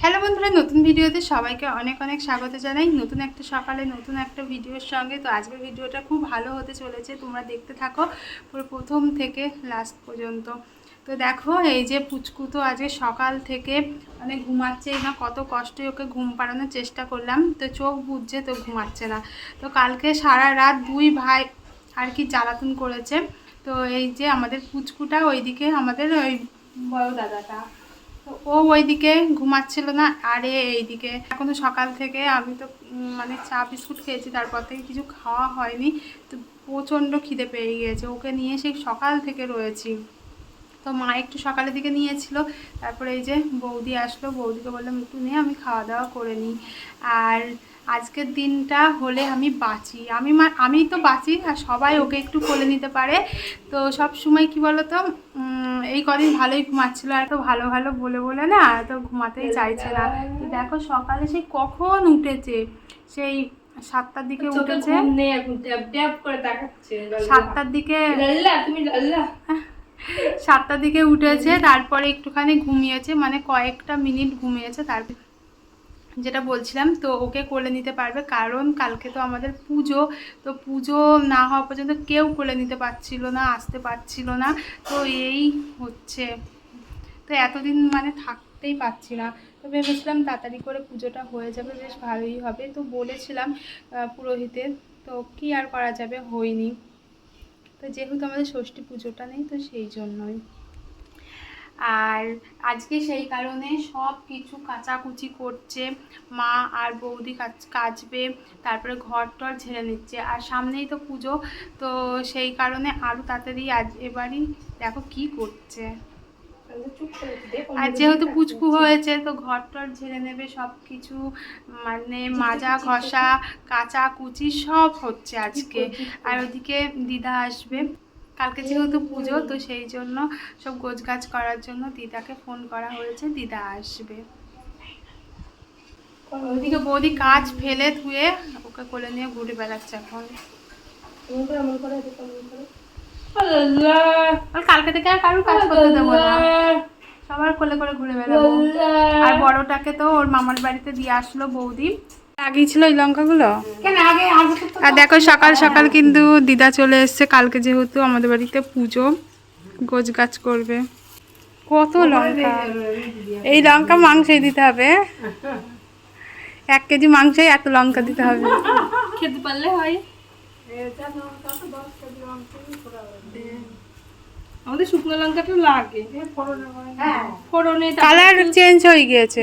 Hello বন্ধুরা, নতুন ভিডিওতে সবাইকে অনেক অনেক স্বাগত জানাই। নতুন একটা সকালে নতুন একটা ভিডিওর সঙ্গে। তো আজকের ভিডিওটা খুব ভালো হতে চলেছে, তোমরা দেখতে থাকো পুরো প্রথম থেকে লাস্ট পর্যন্ত। তো দেখো, এই যে পুচকু তো আজকে সকাল থেকে মানে ঘুমাচ্ছেই না, কত কষ্টে ওকে ঘুম পাড়ানোর চেষ্টা করলাম। তো চোখ বুঝছে তো ঘুমাচ্ছে না। তো কালকে সারা রাত দুই ভাই আর কি জ্বালাতন করেছে। তো এই যে আমাদের পুচকুটা, ওইদিকে আমাদের ওই বড় দাদাটা। ও ওইদিকে ঘুমাচ্ছিল না, আরে এইদিকে। এখনও সকাল থেকে আমি তো মানে চা, বিস্কুট খেয়েছি, তারপর থেকে কিছু খাওয়া হয়নি। তো প্রচণ্ড খিদে পেয়ে গিয়েছে। ওকে নিয়ে সেই সকাল থেকে রয়েছি। তো মা একটু সকালের দিকে নিয়েছিল, তারপরে এই যে বৌদি আসলো। বৌদিকে বললাম, একটু নিয়ে আমি খাওয়া দাওয়া করে নিই। আর আজকের দিনটা হলে আমি বাঁচি। আমি আমি তো বাঁচি আর সবাই ওকে একটু কোলে নিতে পারে। তো সব সময় কি বলো তো এই কদিন ভালোই ঘুমাচ্ছিল। আর তো ভালো ভালো বলে বলে না আর তো ঘুমাতেই চাইছে না। তো দেখো সকালে সেই কখন উঠেছে? সেই সাতটার দিকে উঠেছে। সাতটার দিকে তুমি সাতটার দিকে উঠেছে তারপরে একটুখানি ঘুমিয়েছে মানে কয়েকটা মিনিট ঘুমিয়েছে তারপর যেটা বলছিলাম, তো ওকে কোলে নিতে পারবে। কারণ কালকে তো আমাদের পুজো, তো পুজো না হওয়া পর্যন্ত কেউ কোলে নিতে পারছিল না, আসতে পারছিল না। তো এই হচ্ছে। তো এতদিন মানে থাকতেই পারছি না। তো ভেবেছিলাম তাড়াতাড়ি করে পুজোটা হয়ে যাবে, বেশ ভালোই হবে। তো বলেছিলাম পুরোহিতের তো কি আর করা যাবে? হয়নি। তো যেহেতু আমাদের ষষ্ঠী পুজোটা নেই, তো সেই জন্যই। আর আজকে সেই কারণে সব কিছু কাচাকুচি করছে। মা আর বৌদি কাচ, কাচবে, তারপরে ঘর টর ঝেড়ে নিচ্ছে। আর সামনেই তো পুজো, তো সেই কারণে আরও তাড়াতাড়ি আজ এবারই দেখো কি করছে। আর যেহেতু পুচকু হয়েছে, তো ঘর টর ঝেড়ে নেবে সব কিছু মানে মাজা, ঘষা কাচা কুচি সব হচ্ছে আজকে। আর ওদিকে দিদা আসবে। কালকে যেহেতু পুজো তো সেই জন্য সব গোছগাছ করার জন্য দিদাকে ফোন করা হয়েছে দিদা আসবে। ওইদিকে বৌদি কাজ ফেলে ধুয়ে ওকে কোলে নিয়ে ঘুরে বেড়াচ্ছে এখন। কালকে থেকে আর কারোর কাজ করতে দেবো না। সবার কোলে করে ঘুরে বেড়াবো। আর বড়টাকে তো ওর মামার বাড়িতে দিয়ে আসলো বৌদি। লাগিয়েছিল এই লঙ্কাগুলো? আর দেখো সকাল সকাল কিন্তু দিদা চলে এসছে কালকে যেহেতু আমাদের বাড়িতে পুজো গোছ গাছ করবে। কত লঙ্কা? এই লঙ্কা মাংসই দিতে হবে। এক কেজি মাংসই এত লঙ্কা দিতে হবে। খেতে পারলে হয়। আমাদের শুকনো লঙ্কাটা লাগে। ফোড়নে কালার চেঞ্জ হয়ে গিয়েছে।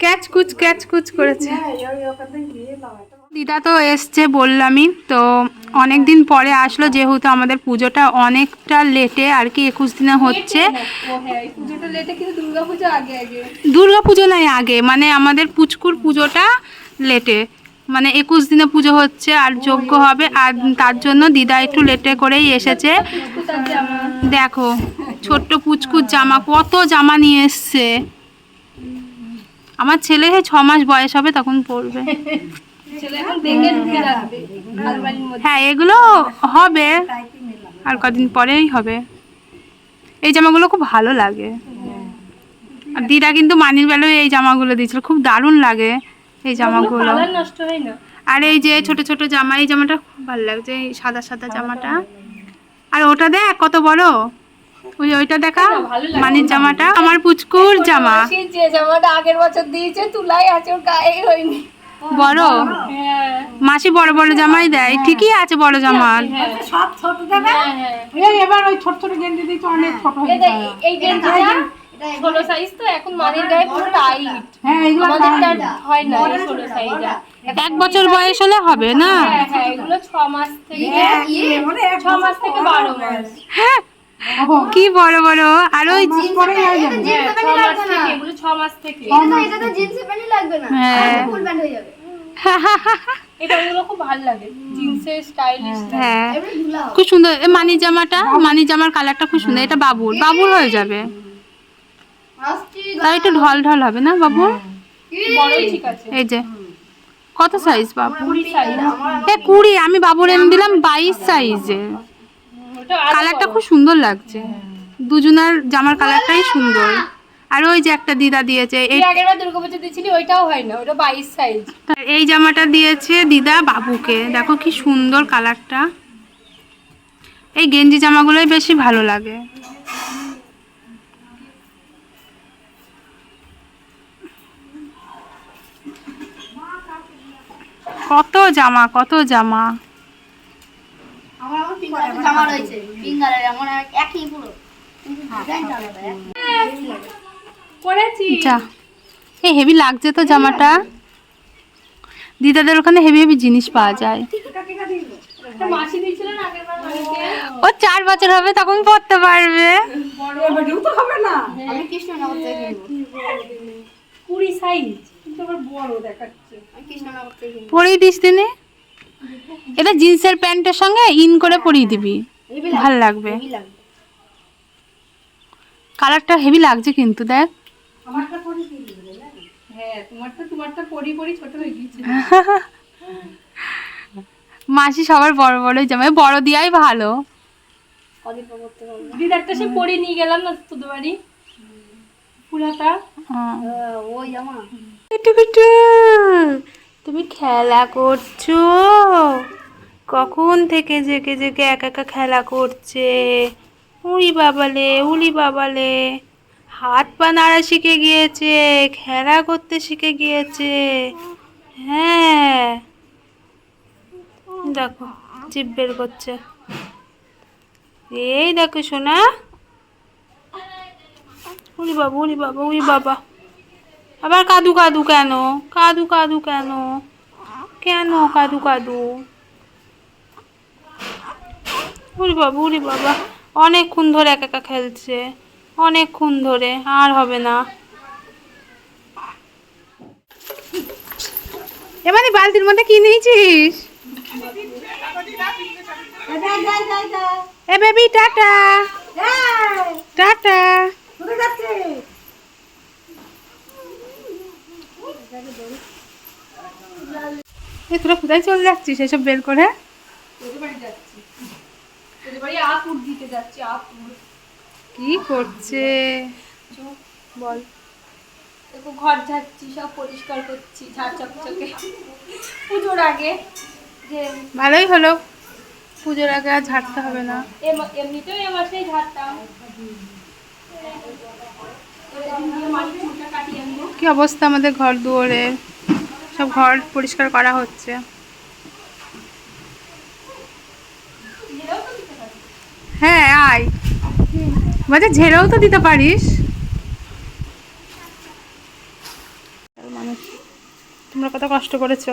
ক্যাচ কুচ করেছে। দিদা তো এসছে বললামই তো অনেক দিন পরে আসলো যেহেতু আমাদের পুজোটা অনেকটা লেটে আর কি একুশ দিনে হচ্ছে। হ্যাঁ দুর্গা পুজো নয় আগে। মানে আমাদের পুচকুর পুজোটা লেটে। মানে একুশ দিনে পুজো হচ্ছে আর যোগ্য হবে আর তার জন্য দিদা একটু লেটে করেই এসেছে। দেখো ছোট্ট পুচকুর জামা কত জামা নিয়ে এসছে। আমার ছেলে ছ মাস বয়স হবে তখন পড়বে। হ্যাঁ এগুলো হবে আর কদিন পরেই হবে। এই জামাগুলো খুব ভালো লাগে। আর দিদা কিন্তু মানির বেলায় এই জামাগুলো দিয়েছিল খুব দারুণ লাগে এই জামাগুলো। আর এই যে ছোট ছোট জামা এই জামাটা খুব ভালো লাগছে এই সাদা সাদা জামাটা। আর ওটা দেখ কত বড়। ওই ওইটা দেখা। মানির জামাটা। আমার পুচকুর জামা। যে জামাটা আগের বছর দিয়েছে তুলাই আছে ওর গায়ে হয়নি। বড়? হ্যাঁ। মাসি বড় বড় জামাই দেয়। ঠিকই আছে বড় জামা? হ্যাঁ হ্যাঁ। এবার ওই ছোট ছোট গেঞ্জি দিয়েছে অনেক ছোট হয়ে এই দেখ, এই গেঞ্জিটা ষোলো সাইজ তো এখন মানির গায়ে পুরো টাইট হ্যাঁ আমাদেরটা হয় না এই ষোলো সাইজটা এক বছর বয়স হলে হবে না? হ্যাঁ হ্যাঁ এগুলো ছ মাস থেকে ছ মাস থেকে বারো মাস। হ্যাঁ কি বড় বড়? আর ওই হ্যাঁ ছ মাস থেকে মাস থেকে। এটা তো এটা তো জিন্সের প্যান্টই লাগবে না। হ্যাঁ। ফুল প্যান্ট হয়ে যাবে। এটা ওগুলো খুব ভালো লাগে। জিন্সের স্টাইলিশ হ্যাঁ। এবারে ধুলা হবে। খুব সুন্দর। এ মানি জামাটা মানি জামার কালারটা খুব সুন্দর। এটা বাবুর বাবুর হয়ে যাবে। তার একটু ঢল ঢল হবে না বাবুর বড়ই ঠিক আছে। এই যে কত সাইজ বাবু কুড়ি সাইজ এ কুড়ি আমি বাবুর এনে দিলাম বাইশ সাইজে কালারটা খুব সুন্দর লাগছে। দুজনার জামার কালারটাই সুন্দর। আর ওই যে একটা দিদা দিয়েছে এই তুই আগের বার দুর্গাপুজো দিয়েছিলি ওইটাও হয় না ওটা বাইশ সাইজ এই জামাটা দিয়েছে দিদা বাবুকে। দেখো কি সুন্দর কালারটা এই গেঞ্জি জামাগুলোই বেশি ভালো লাগে। কত জামা কত জামা। আমার জামা রয়েছে। একই পুরো। করেছি। এই হেভি লাগছে তো জামাটা। দিদাদের ওখানে হেভি হেভি জিনিস পাওয়া যায়। ও চার বছর হবে তখন পড়তে পারবে। এবারেও তো হবে না। আমি কৃষ্ণনগর থেকে কুড়ি সাইজ। বড় দেখাচ্ছে। আমি কৃষ্ণনগর থেকে কিনবো। পরিয়ে দিস দিনে। এটা জিন্সের প্যান্টের সঙ্গে ইন করে পরিয়ে দিবি। ভালো লাগবে। কালারটা হেভি লাগছে কিন্তু দেখ। আমারটা পরে দিয়ে দিবে না? হ্যাঁ তোমারটা তোমারটা পরি পরি ছোট হয়ে গিয়েছে। মাসি সবার বড় বড়ই জামা এই বড় দিয়াই ভালো। দিদারটা সে পরে নিয়ে গেলাম না তোদের বাড়ি? পুরাটা হ্যাঁ। ওই জামা। তুমি খেলা করছ? কখন থেকে জেগে জেগে একা একা খেলা করছে? উড়ি বাবালে উলি বাবালে। হাত পা নাড়া শিখে গিয়েছে, খেলা করতে শিখে গিয়েছে। হ্যাঁ। দেখো, জিভ বের করছে। এই দেখো সোনা। উড়ি বাবা উড়ি বাবা উড়ি বাবা। আবার কাদু কাদু কেন? কাদু কাদু কেন? কেন কাদু কাদু? উরি বাবা উরি বাবা। অনেকক্ষণ ধরে একা একা খেলছে। অনেকক্ষণ ধরে আর হবে না। এবারে বালতির মধ্যে কি নিয়েছিস? এ বেবি টাটা। টাটা কোথায় যাচ্ছে এ তোরা কোথায় চলে যাচ্ছিস এসব বের করে? আপুর কি করছে? বল। ঘর ঝাড়ছি সব পরিষ্কার করছি ঝাড় চকচকে। পুজোর আগে যে ভালোই হলো। পুজোর আগে আর ঝাড়তে হবে না। এম- এমনিতেও এ মাসেই ঝাড়তাম। কি অবস্থা আমাদের ঘর দুয়ারে? সব ঘর পরিষ্কার করা হচ্ছে। হ্যাঁ আয়। বলছে ঝেড়েও তো দিতে পারিস। তোমরা কত কষ্ট করেছ।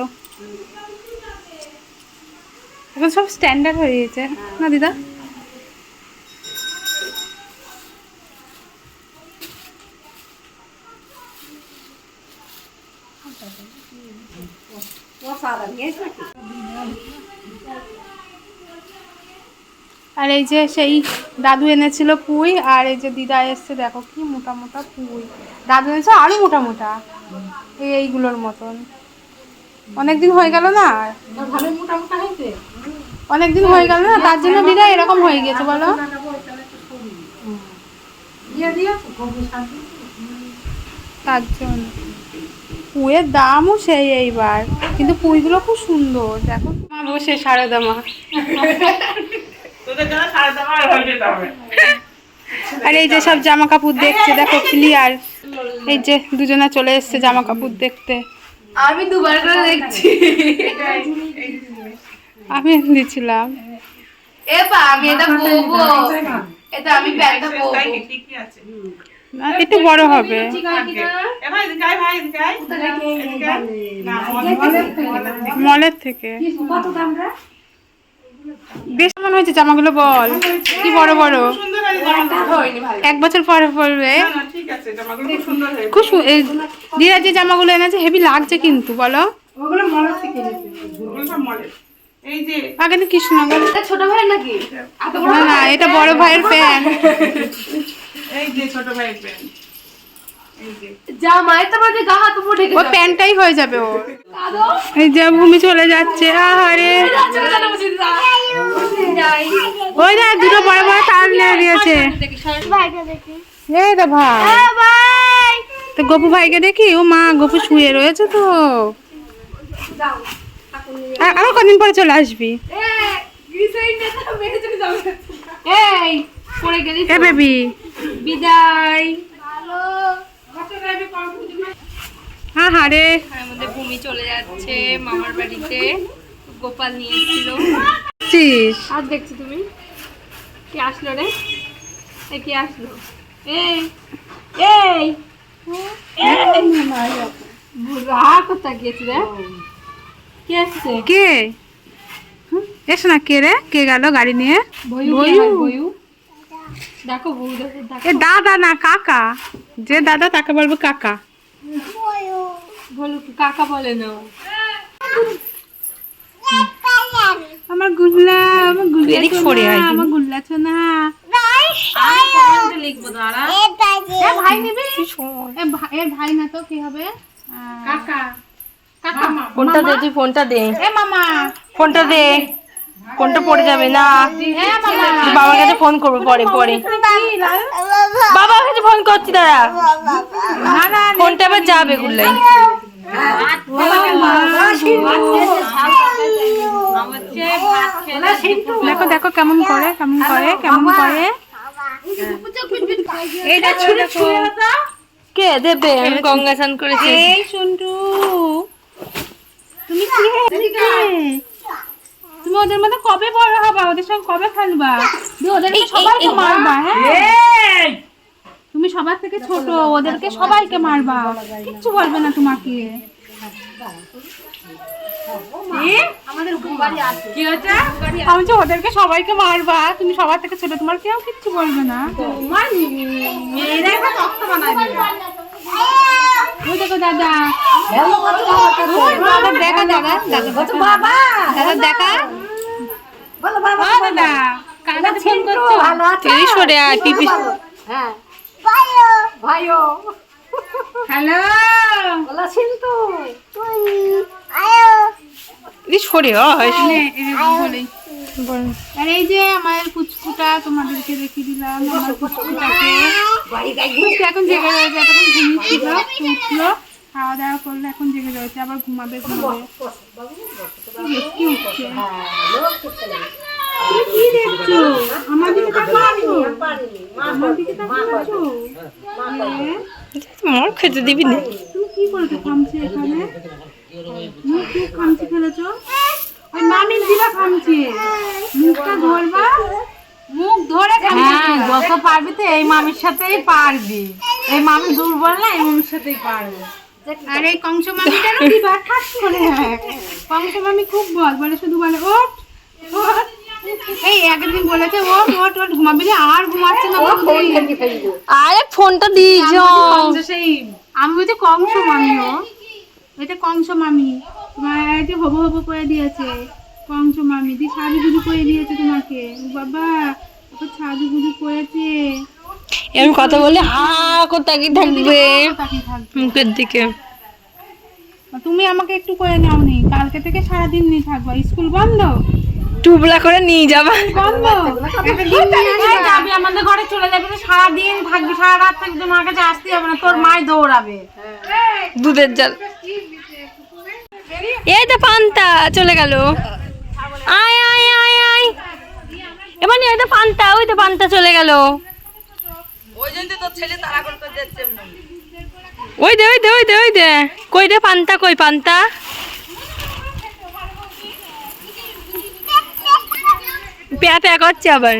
এখন সব স্ট্যান্ডার্ড হয়ে গেছে না, দিদা ও সারা নিয়েছ নাকি আর এই যে সেই দাদু এনেছিল পুঁই, আর এই যে দিদা এসছে, দেখো কি মোটা মোটা পুঁই। দাদু এনেছে আরও মোটা মোটা, এই এইগুলোর মতন। অনেকদিন হয়ে গেল না? অনেকদিন হয়ে গেল না? তার জন্য দিদা এরকম হয়ে গেছে, বলো। তার জন্য। পুঁয়ের দামও সেই এইবার। কিন্তু পুঁইগুলো খুব সুন্দর দেখো। মা বসে সারদা মা আর। এই যে সব জামা কাপড় দেখছে দেখো ক্লিয়ার এই যে দুজনা চলে এসছে জামা কাপড় দেখতে। আমি দুবার করে দেখছি। আমি দিছিলাম। এ বা আমি এটা বলব এটা আমি প্যান্টটা বলব না একটু বড় হবে। মলের থেকে বেশ কেমন হয়েছে জামাগুলো বল? কি বড় বড়? এক বছর পরে পরবে। ঠিক আছে জামাগুলো খুব দিদা যে জামাগুলো এনেছে হেভি লাগছে কিন্তু বলো। ওগুলো মলার থেকে এনেছে। ওগুলো সব মডেল এই যে আগে তো কৃষ্ণনগর ছোট ভাই নাকি? না না এটা বড় ভাইয়ের প্যান্ট এই যে ছোট ভাইয়ের প্যান্ট এই যে জামাই মানে গা হাত উপর ঢেকে ও প্যান্টটাই হয়ে যাবে ওর এই যে ভূমি চলে যাচ্ছে আহারে ওই না দুটো বড় বড় তার এই তো ভাই তো গপু ভাইকে দেখি ও মা গপু শুয়ে রয়েছে তো আর- কদিন পরে চলে আসবি এই পড়ে গেলি এ বেবি বিদায়। আহারে আমাদের ভূমি চলে যাচ্ছে মামার বাড়িতে। গোপাল নিয়ে এসেছিল। আর দেখছ তুমি? কি আসলো রে? এ কি আসলো? এই এই কে এসো না কে রে? কে গেল গাড়ি নিয়ে? হয়, বয়ু? দেখো বউ দেখো দেখো। এ দাদা না কাকা। যে দাদা তাকে বলব কাকা। বলো কাকা বলে না আমার গুল্লা আমার গুল্লা সরে আয় আমার গুল্লা। সোনা লিখব দাঁড়া ভাই নিবি? এ ভাই না তো কি হবে? কাকা কাকা ফোনটা দে তুই ফোনটা দে। এ মামা। ফোনটা দে। ফোনটা পড়ে যাবে না। তুই বাবার কাছে ফোন করব পরে পরে। বাবার কাছে ফোন করছি না ফোনটা আবার যাবে গুল্লাই। দেখো দেখো কেমন করে কেমন করে কেমন করে। এইটা ছুঁড়ে ছুঁড়ে কে দেবে? আমি গঙ্গা স্নান করেছি। এই তুমি কি? তুমি ওদের মধ্যে কবে বড় হবা? ওদের সঙ্গে কবে খেলবা? দিয়ে ওদেরকে সবাইকে মারবা হ্যাঁ? তুমি সবার থেকে ছোট ওদেরকে সবাইকে মারবা। কিচ্ছু বলবে না তোমাকে। আমি যে ওদেরকে সবাইকে মারবা তুমি সবার থেকে ছোট তোমার কেউ কিচ্ছু বলবে না। ওই দেখো দাদা ওই দাদা দেখা দাদা দাদা বাবা দাদা দেখা বলো বাবা ও দাদা কার ফোন করছ ভালো আছে এই সরে আয় পিপি হ্যাঁ ভাইও হ্যালো বলো সিন্তু এই সরে। আয়। আর এই যে আমার পুচকুটা তোমাদেরকে দেখিয়ে দিলাম আমার পুচকুটাকে। পুচকু এখন জেগে রয়েছে এতক্ষণ ঘুমিয়েছিল উঠল খাওয়া দাওয়া করলে এখন জেগে রয়েছে আবার ঘুমাবে ঘুমাবে। কি উঠছে তুমি কি দেখছ? আমার দিকে তাকাচ্ছো আমার দিকে তাকাচ্ছো হ্যাঁ? মর খেতে দিবি না। তুমি কি করেছ খামছি এখানে? মুখ মুখ খামছি ফেলেছো? ওই মামির দিবা খামছি মুখটা ধরবা। মুখ ধরে হ্যাঁ যত পারবি তো এই মামির সাথেই পারবি। এই মামি দুর্বল না এই মামির সাথেই পারবে। আর এই কংস মামিটারও দিবা ঠাস করে। কংস মামি খুব বল বলে শুধু বলে ওঠ। এই একদিন বলেছে ওঠ ওঠ ওঠ। ঘুমাবি আর ঘুমাচ্ছে না? আরে ফোনটা দিই কংস সেই আমি বলছি কংস মামি ও এটা কংস মামি। তোমার এই যে হব হব করে দিয়েছে। কংস মামি দি সাজুগুজু করে দিয়েছে তোমাকে। বাবা ওকে সাজুগুজু করেছে। এরকম কথা বলে হা কোথায় থাকবে তাকিয়ে থাকবে মুখের দিকে। তুমি আমাকে একটু করে নাও নি কালকে থেকে সারাদিন নিয়ে থাকবা। স্কুল বন্ধ? টুবলা করে নিয়ে যাবা। যাবি আমাদের ঘরে চলে যাবি। তো সারাদিন থাকবি সারা রাত থাকবি। তোর মার কাছে আসতে হবে না। তোর মাই দৌড়াবে। দুধের জল। এই তো পান্তা চলে গেল। আয় আয় আয় আয়। এবার এই তো পান্তা, ওই তো পান্তা চলে গেল। ওই দে ওই দে ওই দে ওই দে। কই দে পান্তা, কই পান্তা? প্যা প্যা করছে আবার।